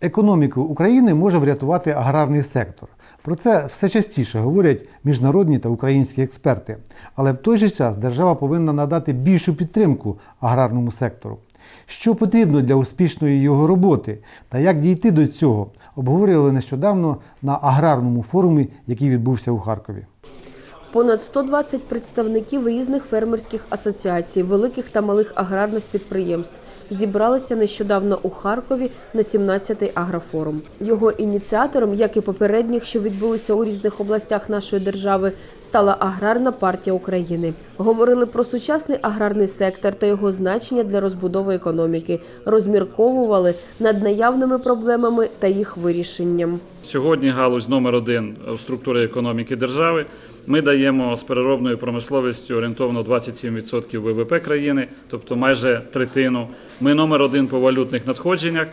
Економіку України може врятувати аграрний сектор. Про це все частіше говорять міжнародні та українські експерти. Але в той же час держава повинна надати більшу підтримку аграрному сектору. Що потрібно для успішної його роботи та як дійти до цього, обговорювали нещодавно на аграрному форумі, який відбувся у Харкові. Понад 120 представників різних фермерських асоціацій, великих та малих аграрних підприємств зібралися нещодавно у Харкові на 17-й агрофорум. Його ініціатором, як і попередніх, що відбулися у різних областях нашої держави, стала аграрна партія України. Говорили про сучасний аграрний сектор та його значення для розбудови економіки, розмірковували над наявними проблемами та їх вирішенням. Сьогодні галузь номер один у структурі економіки держави. Ми даємо з переробною промисловістю орієнтовно 27% ВВП країни, тобто майже третину. Ми номер один по валютних надходженнях.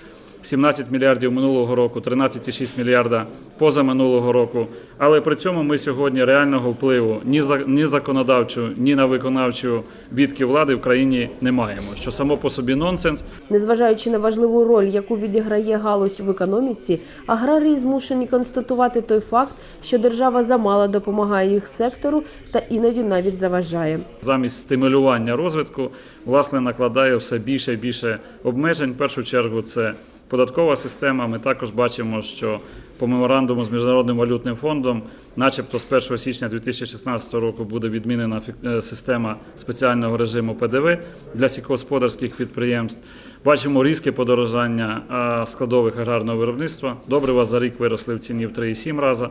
17 мільярдів минулого року, 13,6 мільярда позаминулого року. Але при цьому ми сьогодні реального впливу ні за ні законодавчу, ні на виконавчу відки влади в країні не маємо. Що само по собі нонсенс. Незважаючи на важливу роль, яку відіграє галузь в економіці, аграрії змушені констатувати той факт, що держава замало допомагає їх сектору та іноді навіть заважає. замість стимулювання розвитку, власне, накладає все більше і більше обмежень. В першу чергу це податкова система. Ми також бачимо, що по меморандуму з міжнародним валютним фондом, начебто з 1 січня 2016 року, буде відмінена е, система спеціального режиму ПДВ для сільськогосподарських підприємств. Бачимо різке подорожання складових аграрного виробництва. Добрива за рік виросли в ціні в 3,7 рази.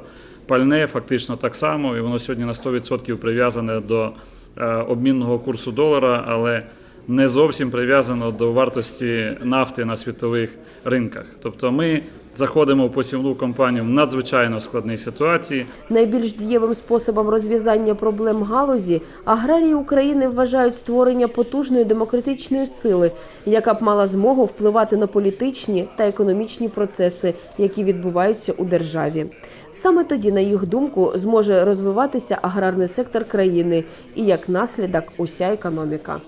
Пальне фактично так само, і воно сьогодні на 100% прив'язане до е, обмінного курсу долара, але не зовсім прив'язано до вартості нафти на світових ринках. Тобто ми заходимо в посівну компанію в надзвичайно складній ситуації. Найбільш дієвим способом розв'язання проблем галузі аграрії України вважають створення потужної демократичної сили, яка б мала змогу впливати на політичні та економічні процеси, які відбуваються у державі. Саме тоді, на їх думку, зможе розвиватися аграрний сектор країни і як наслідок уся економіка.